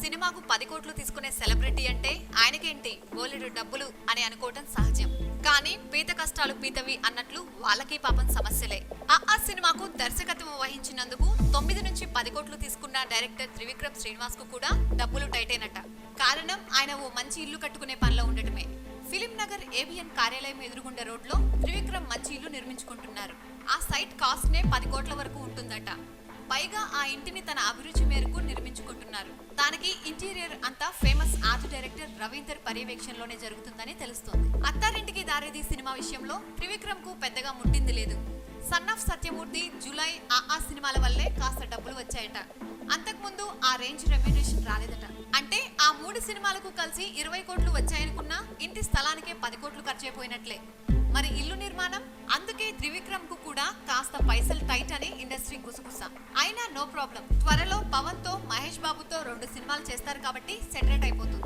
సినిమాకు పది కోట్లు తీసుకునే సెలబ్రిటీ అంటే ఆయనకేంటి బోలెడు డబ్బులు అని అనుకోవటం సహజం. కానీ పీత కష్టాలు పీతవి అన్నట్లు వాళ్ళకి పాపం సమస్యలే. ఆ సినిమాకు దర్శకత్వం వహించినందుకు తొమ్మిది నుంచి పది కోట్లు తీసుకున్న డైరెక్టర్ త్రివిక్రమ్ శ్రీనివాస్కు కూడా డబ్బులు టైటేనట కారణం ఆయన ఓ మంచి ఇల్లు కట్టుకునే పనిలో ఉండటమే. ఫిలిం నగర్ ఏబిఎన్ కార్యాలయం ఎదురుగుండే రోడ్లో త్రివిక్రమ్ మంచి ఇల్లు నిర్మించుకుంటున్నారు. ఆ సైట్ కాస్ట్ నే పది కోట్ల వరకు ఉంటుందట. పైగా ఆ ఇంటిని తన అభిరుచి మేరకు చేస్తున్నారు. దానికి ఇంటీరియర్ అంతా ఫేమస్ ఆర్ట్ డైరెక్టర్ రవీందర్ పర్యవేక్షణలోనే జరుగుతుందని తెలుస్తోంది. అత్తారింటికి దారేది సినిమా విషయంలో త్రివిక్రమ్కు పెద్దగా ముట్టింది లేదు. సన్ ఆఫ్ సత్యమూర్తి జూలై ఆ ఆ సినిమాల వల్లే కాస్త డబ్బులు వచ్చాయట. అంతకుముందు ఆ రేంజ్ రెమ్యునేషన్ రాలేదట. అంటే ఆ మూడు సినిమాలకు కలిసి ఇరవై కోట్లు వచ్చాయనుకున్నా ఇంటి స్థలానికే పది కోట్లు ఖర్చయిపోయినట్లే మరి ఇల్లు నిర్మాణం? అందుకే త్రివిక్రమ్కు కూడా కాస్త పైసలు టైట్ అని ఇండస్ట్రీ గుసగుస. అయినా నో ప్రాబ్లం. త్వరలో పవన్తో మహేష్ బాబు రెండు సినిమాలు చేస్తారు కాబట్టి సెటరేట్ అయిపోతుంది.